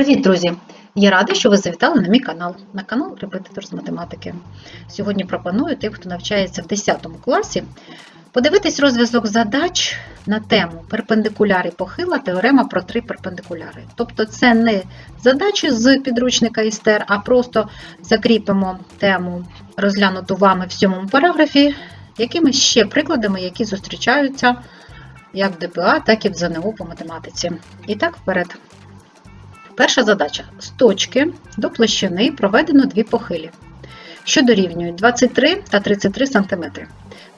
Привіт, друзі! Я рада, що ви завітали на мій канал, на канал Репетитор з математики. Сьогодні пропоную тим, хто навчається в 10 класі, подивитись розв'язок задач на тему перпендикуляри похила теорема про три перпендикуляри. Тобто це не задачі з підручника ІСТЕР, а просто закріпимо тему, розглянуту вами в сьомому параграфі, якими ще прикладами, які зустрічаються як в ДПА, так і в ЗНО по математиці. І так, вперед. Перша задача. З точки до площини проведено дві похилі, що дорівнюють 23 та 33 см.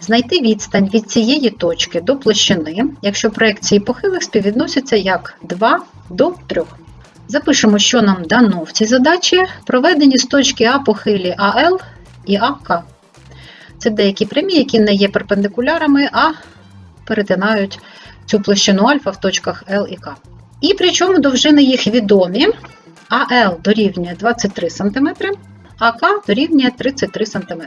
Знайти відстань від цієї точки до площини, якщо проекції похилих співвідносяться як 2 до 3. Запишемо, що нам дано в цій задачі. Проведені з точки А похилі АЛ і АК. Це деякі прямі, які не є перпендикулярами, а перетинають цю площину альфа в точках L і К. І причому довжини їх відомі. АЛ дорівнює 23 см, АК дорівнює 33 см.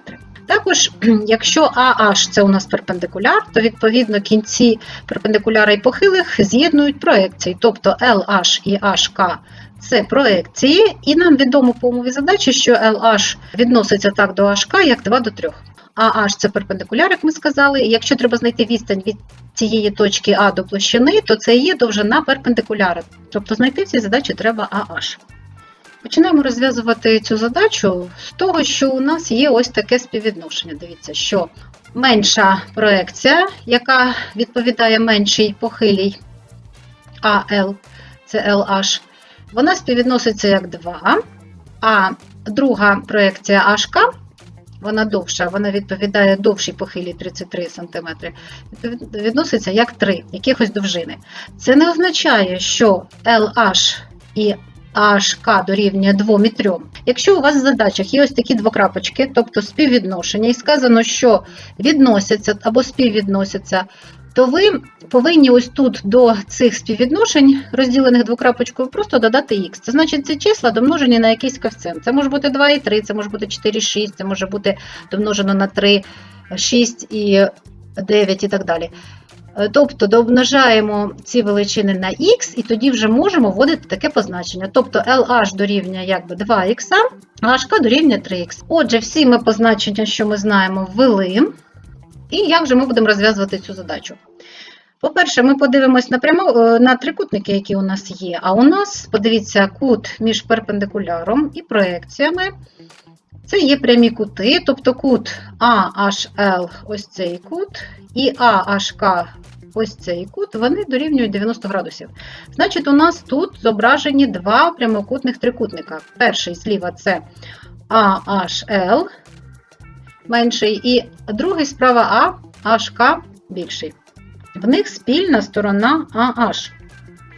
Також, якщо AH це у нас перпендикуляр, то відповідно кінці перпендикуляра і похилих з'єднують проекції, тобто LH і HK це проекції, і нам відомо по умові задачі, що LH відноситься так до HK, як 2 до 3. AH це перпендикуляр, як ми сказали. Якщо треба знайти відстань від цієї точки А до площини, то це є довжина перпендикуляра. Тобто знайти в цій задачі треба AH. Починаємо розв'язувати цю задачу з того, що у нас є ось таке співвідношення. Дивіться, що менша проекція, яка відповідає меншій похилій AL, це LH, вона співвідноситься як 2, а друга проекція HK, вона довша, вона відповідає довшій похилі 33 см, відноситься як 3 якихось довжини. Це не означає, що LH і HK дорівнює 2 і 3. Якщо у вас в задачах є ось такі двокрапочки, тобто співвідношення, і сказано, що відносяться або співвідносяться, то ви повинні ось тут до цих співвідношень, розділених двокрапочкою, просто додати х. Це значить, ці числа домножені на якийсь коефіцієнт. Це може бути 2 і 3, це може бути 4 6, це може бути домножено на 3, 6 і 9 і так далі. Тобто домножаємо ці величини на х, і тоді вже можемо вводити таке позначення. Тобто LH дорівнює якби 2х, а HK дорівнює 3х. Отже, всі ми позначення, що ми знаємо, ввели. І як же ми будемо розв'язувати цю задачу? По-перше, ми подивимось напряму на трикутники, які у нас є. А у нас, подивіться, кут між перпендикуляром і проекціями. Це є прямі кути, тобто кут AHL, ось цей кут, і AHK, ось цей кут, вони дорівнюють 90 градусів. Значить, у нас тут зображені два прямокутних трикутника. Перший зліва це AHL менший, і другий справа А, HK більший. В них спільна сторона AH.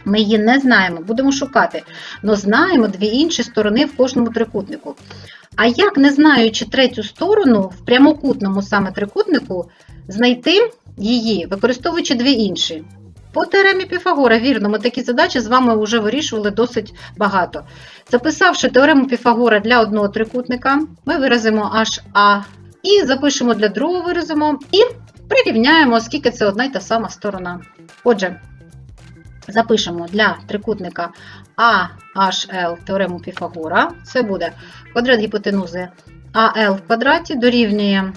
Ми її не знаємо, будемо шукати, але знаємо дві інші сторони в кожному трикутнику. А як, не знаючи третю сторону, в прямокутному саме трикутнику, знайти її, використовуючи дві інші? По теоремі Піфагора, вірно, ми такі задачі з вами вже вирішували досить багато. Записавши теорему Піфагора для одного трикутника, ми виразимо HA і запишемо для другого виразимо і прирівняємо, скільки це одна й та сама сторона. Отже, запишемо для трикутника AHL теорему Піфагора. Це буде квадрат гіпотенузи AL в квадраті дорівнює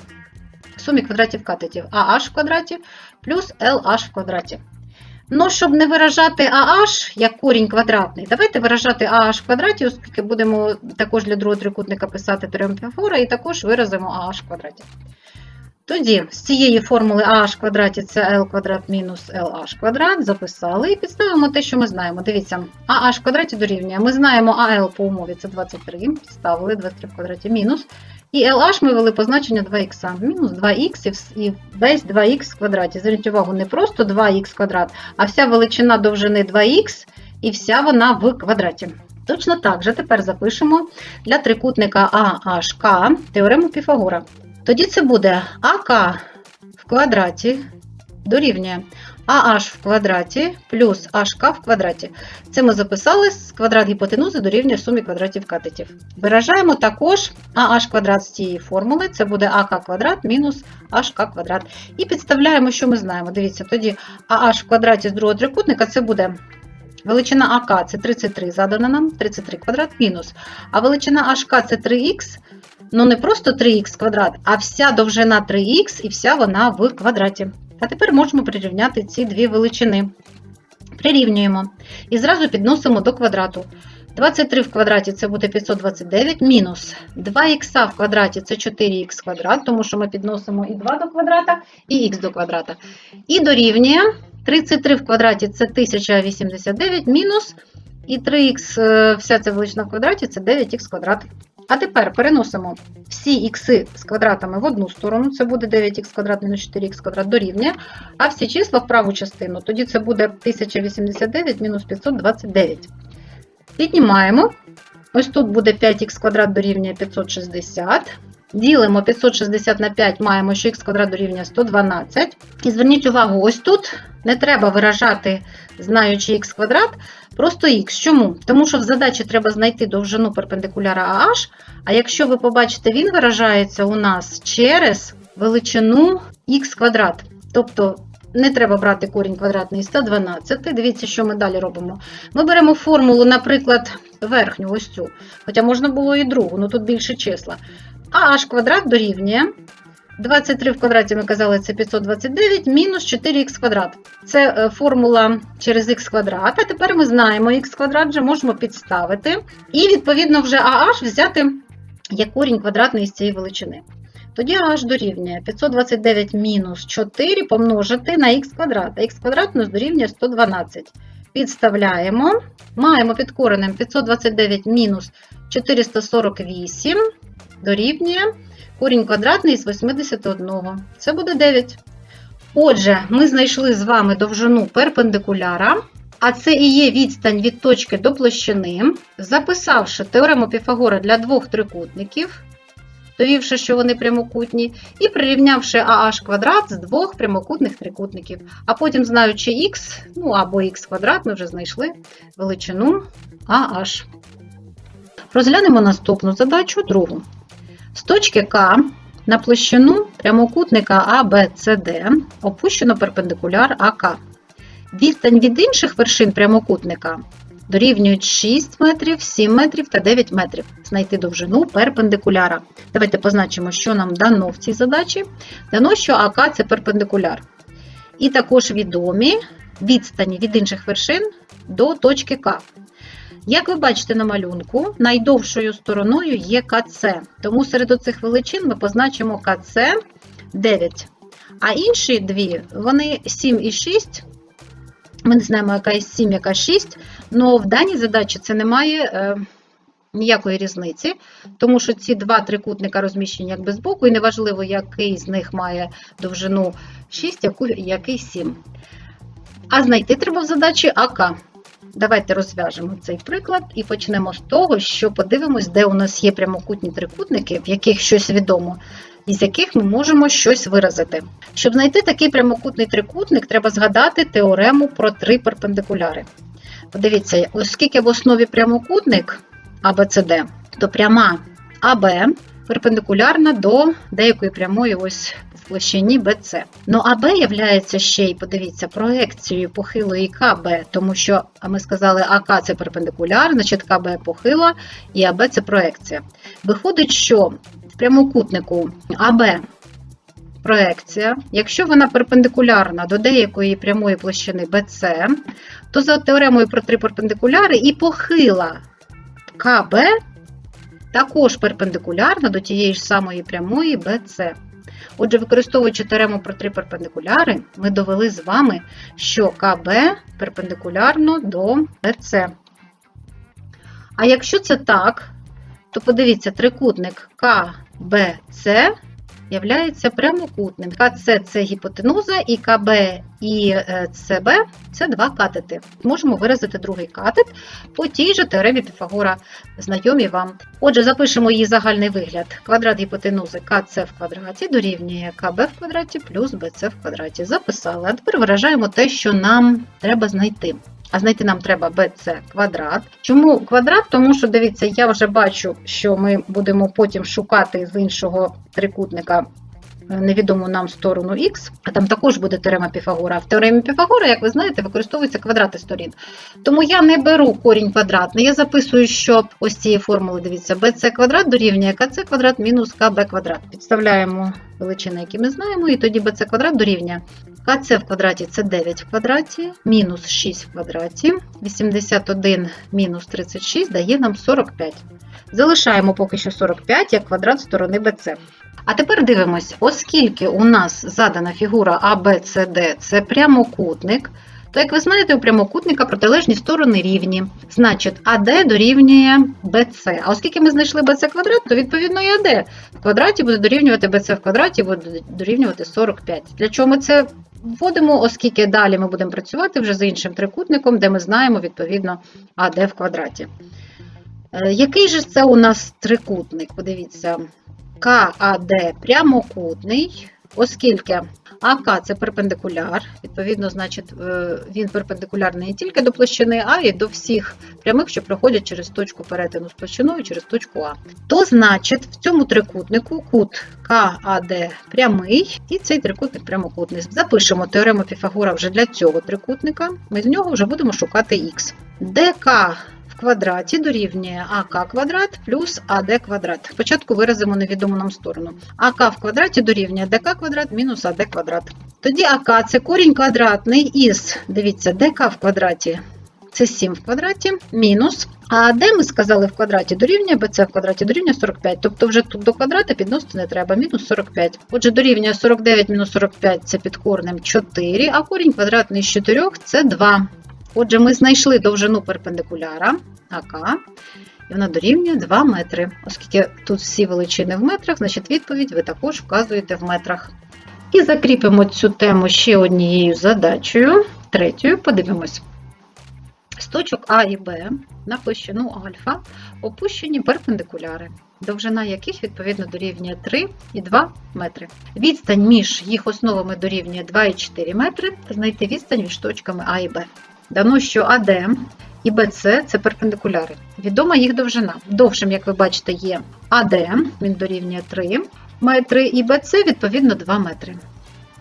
сумі квадратів катетів AH в квадраті плюс LH в квадраті. Ну, щоб не виражати AH як корінь квадратний, давайте виражати AH в квадраті, оскільки будемо також для другого трикутника писати теорему Піфагора, і також виразимо AH в квадраті. Тоді з цієї формули в квадраті це L квадрат мінус LH квадрат, записали і підставимо те, що ми знаємо. Дивіться, в квадраті дорівнює. Ми знаємо AL по умові це 23, підставили 23 в квадраті мінус. І LH ми ввели позначення 2х. Мінус 2х і весь 2х в квадраті. Зверніть увагу, не просто 2х квадрат, а вся величина довжини 2х і вся вона в квадраті. Точно так же тепер запишемо для трикутника AHK теорему Піфагора. Тоді це буде АК в квадраті дорівнює AH в квадраті плюс HK в квадраті. Це ми записали з квадрат гіпотенузи дорівнює сумі квадратів катетів. Виражаємо також AH квадрат з цієї формули, це буде АК квадрат мінус HK квадрат. І підставляємо, що ми знаємо. Дивіться, тоді AH в квадраті з другого трикутника це буде Величина АК це 33 задана нам, 33 квадрат мінус. А величина HK це 3х, ну не просто 3х квадрат, а вся довжина 3х і вся вона в квадраті. А тепер можемо прирівняти ці дві величини. Прирівнюємо і зразу підносимо до квадрату. 23 в квадраті це буде 529 мінус 2х в квадраті це 4х квадрат, тому що ми підносимо і 2 до квадрата, і х до квадрата. І дорівнює 33 в квадраті це 1089 мінус і 3х, е, вся ця величина в квадраті це 9х квадрат. А тепер переносимо всі х з квадратами в одну сторону, це буде 9х квадрат мінус 4х квадрат дорівнює, а всі числа в праву частину, тоді це буде 1089 мінус 529. Піднімаємо. Ось тут буде 5х квадрат дорівнює 560. Ділимо 560 на 5, маємо, що х квадрат дорівнює 112. І зверніть увагу, ось тут не треба виражати, знаючи х квадрат, просто х. Чому? Тому що в задачі треба знайти довжину перпендикуляра AH, а якщо ви побачите, він виражається у нас через величину х квадрат. Тобто не треба брати корінь квадратний 112. Дивіться, що ми далі робимо. Ми беремо формулу, наприклад, верхню, ось цю. Хоча можна було і другу, але тут більше числа. А h квадрат дорівнює 23 в квадраті, ми казали, це 529 мінус 4х квадрат. Це е, формула через х квадрат. А тепер ми знаємо х квадрат, вже можемо підставити. І, відповідно, вже AH взяти як корінь квадратний з цієї величини. Тоді AH дорівнює 529 мінус 4 помножити на х квадрат. А х квадрат у нас дорівнює 112. Підставляємо. Маємо під коренем 529 мінус 448 дорівнює корінь квадратний з 81. Це буде 9. Отже, ми знайшли з вами довжину перпендикуляра, а це і є відстань від точки до площини, записавши теорему Піфагора для двох трикутників, довівши, що вони прямокутні, і прирівнявши AH квадрат з двох прямокутних трикутників. А потім, знаючи х, ну або х квадрат, ми вже знайшли величину AH. Розглянемо наступну задачу, другу. З точки К на площину прямокутника ABCD опущено перпендикуляр АК. Відстань від інших вершин прямокутника дорівнюють 6 метрів, 7 метрів та 9 метрів. Знайти довжину перпендикуляра. Давайте позначимо, що нам дано в цій задачі. Дано, що АК це перпендикуляр. І також відомі відстані від інших вершин до точки К. Як ви бачите на малюнку, найдовшою стороною є КЦ. Тому серед оцих величин ми позначимо КЦ 9. А інші дві, вони 7 і 6. Ми не знаємо, яка із 7, яка 6, але в даній задачі це не має е, ніякої різниці, тому що ці два трикутника розміщені якби збоку, і неважливо, який з них має довжину 6, яку, який 7. А знайти треба в задачі АК. Давайте розв'яжемо цей приклад і почнемо з того, що подивимось, де у нас є прямокутні трикутники, в яких щось відомо, із яких ми можемо щось виразити. Щоб знайти такий прямокутний трикутник, треба згадати теорему про три перпендикуляри. Подивіться, оскільки в основі прямокутник ABCD, то пряма АБ перпендикулярна до деякої прямої ось в площині BC. Ну АБ являється ще й, подивіться, проекцією похилої КБ, тому що ми сказали, АК це перпендикуляр, значить КБ похила і АБ це проекція. Виходить, що в прямокутнику АБ проекція, якщо вона перпендикулярна до деякої прямої площини BC, то за теоремою про три перпендикуляри і похила КБ також перпендикулярна до тієї ж самої прямої BC. Отже, використовуючи теорему про три перпендикуляри, ми довели з вами, що КБ перпендикулярно до BC. А якщо це так, то подивіться, трикутник КБЦ являється прямокутним. КЦ це гіпотенуза, і КБ і е, ЦБ це два катети. Можемо виразити другий катет по тій же теоремі Піфагора, знайомі вам. Отже, запишемо її загальний вигляд. Квадрат гіпотенузи КЦ в квадраті дорівнює КБ в квадраті плюс БЦ в квадраті. Записали. А тепер виражаємо те, що нам треба знайти. А знайти нам треба BC квадрат. Чому квадрат? Тому що, дивіться, я вже бачу, що ми будемо потім шукати з іншого трикутника невідому нам сторону х, а там також буде теорема Піфагора. В теоремі Піфагора, як ви знаєте, використовуються квадрати сторін. Тому я не беру корінь квадратний, я записую, що ось цієї формули, дивіться, bc квадрат дорівнює kc квадрат мінус kb квадрат. Підставляємо величини, які ми знаємо, і тоді bc квадрат дорівнює kc в квадраті це 9 в квадраті, мінус 6 в квадраті, 81 мінус 36 дає нам 45. Залишаємо поки що 45 як квадрат сторони BC. А тепер дивимось, оскільки у нас задана фігура ABCD це прямокутник, то, як ви знаєте, у прямокутника протилежні сторони рівні. Значить, AD дорівнює BC. А оскільки ми знайшли BC квадрат, то відповідно і AD в квадраті буде дорівнювати BC в квадраті, буде дорівнювати 45. Для чого ми це вводимо, оскільки далі ми будемо працювати вже з іншим трикутником, де ми знаємо відповідно AD в квадраті. Е, Який же це у нас трикутник? Подивіться, КАД прямокутний, оскільки АК це перпендикуляр, відповідно, значить, е, він перпендикулярний не тільки до площини А, і до всіх прямих, що проходять через точку перетину з площиною через точку А. То значить, в цьому трикутнику кут КАД прямий, і цей трикутник прямокутний. Запишемо теорему Піфагора вже для цього трикутника. Ми з нього вже будемо шукати х. ДК квадраті дорівнює АК квадрат плюс АД квадрат. Спочатку виразимо невідому нам сторону. АК в квадраті дорівнює ДК квадрат мінус АД квадрат. Тоді АК це корінь квадратний із, дивіться, ДК в квадраті це 7 в квадраті мінус. А де ми сказали в квадраті дорівнює BC в квадраті дорівнює 45. Тобто вже тут до квадрата підносити не треба, мінус 45. Отже, дорівнює 49 мінус 45 це під корнем 4, а корінь квадратний з 4 це 2. Отже, ми знайшли довжину перпендикуляра АК, і вона дорівнює 2 метри. Оскільки тут всі величини в метрах, значить відповідь ви також вказуєте в метрах. І закріпимо цю тему ще однією задачею. Третьою, подивимось. З точок А і Б на площину альфа опущені перпендикуляри, довжина яких відповідно дорівнює 3 і 2 метри. Відстань між їх основами дорівнює 2 і 4 метри. Знайти відстань між точками А і Б. Дано, що АД і БЦ це перпендикуляри. Відома їх довжина. Довшим, як ви бачите, є АД, він дорівнює 3 метри, і БЦ відповідно 2 метри.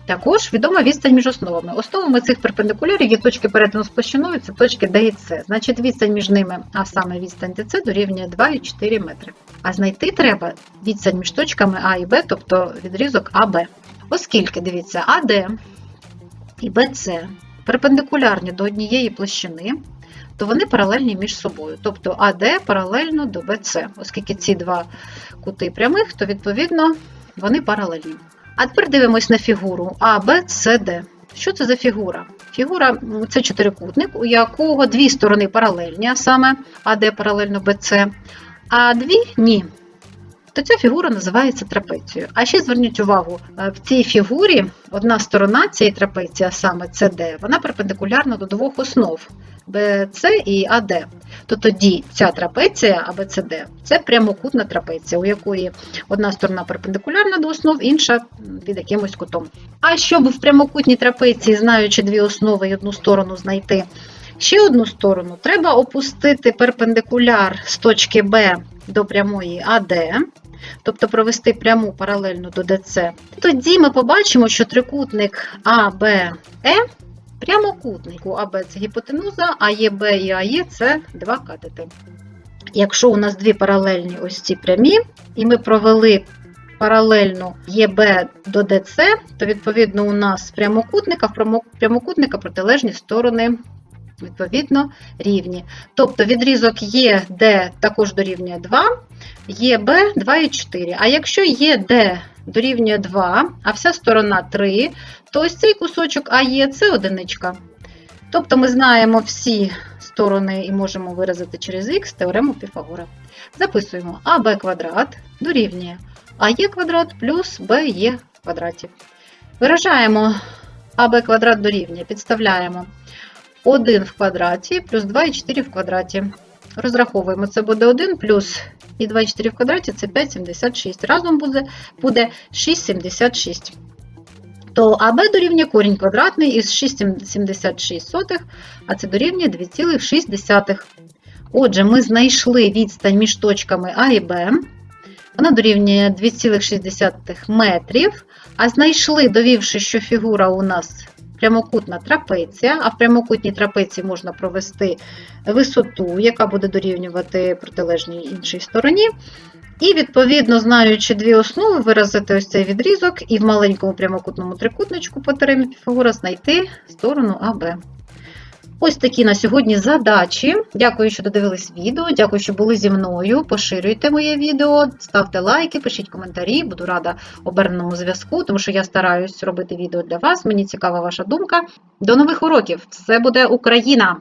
Також відома відстань між основами. Основами цих перпендикулярів є точки перетину з площиною, це точки D і C. Значить, відстань між ними, а саме відстань DC, дорівнює 2 і 4 метри. А знайти треба відстань між точками А і Б, тобто відрізок АБ. Оскільки, дивіться, АД і БЦ перпендикулярні до однієї площини, то вони паралельні між собою. Тобто АД паралельно до БЦ. Оскільки ці два кути прямих, то відповідно вони паралельні. А тепер дивимось на фігуру А. Що це за фігура? Фігура це чотирикутник, у якого дві сторони паралельні, а саме АД паралельно БЦ, а дві ні. То ця фігура називається трапецією. А ще зверніть увагу, е, в цій фігурі одна сторона цієї трапеції, а саме CD, вона перпендикулярна до двох основ BC і AD. То тоді ця трапеція ABCD – це прямокутна трапеція, у якої одна сторона перпендикулярна до основ, інша під якимось кутом. А щоб в прямокутній трапеції, знаючи дві основи і одну сторону знайти ще одну сторону, треба опустити перпендикуляр з точки Б до прямої АД, тобто провести пряму паралельно до ДЦ. Тоді ми побачимо, що трикутник АБЕ прямокутник. У АБ це гіпотенуза, а ЄБ і АЄ це два катети. Якщо у нас дві паралельні ось ці прямі, і ми провели паралельно ЄБ до ДЦ, то відповідно у нас прямокутника в прямокутника протилежні сторони відповідно рівні. Тобто відрізок ЄД також дорівнює 2, ЄБ 2 і 4. А якщо ЄД дорівнює 2, а вся сторона 3, то ось цей кусочок АЄ це одиничка. Тобто ми знаємо всі сторони і можемо виразити через х теорему Піфагора. Записуємо АБ квадрат дорівнює АЄ квадрат плюс БЄ квадраті. Виражаємо АБ квадрат дорівнює, підставляємо 1 в квадраті плюс 2 і 4 в квадраті. Розраховуємо, це буде 1 плюс і 2 і 4 в квадраті це 5,76. Разом буде, буде 6,76. То АБ дорівнює корінь квадратний із 6,76, а це дорівнює 2,6. Отже, ми знайшли відстань між точками А і Б. Вона дорівнює 2,6 метрів, а знайшли, довівши, що фігура у нас прямокутна трапеція, а в прямокутній трапеції можна провести висоту, яка буде дорівнювати протилежній іншій стороні. І, відповідно, знаючи дві основи, виразити ось цей відрізок і в маленькому прямокутному трикутничку по теремі Піфагора знайти сторону АБ. Ось такі на сьогодні задачі. Дякую, що додивились відео. Дякую, що були зі мною. Поширюйте моє відео, ставте лайки, пишіть коментарі. Буду рада оберненому зв'язку, тому що я стараюсь робити відео для вас. Мені цікава ваша думка. До нових уроків! Все буде Україна!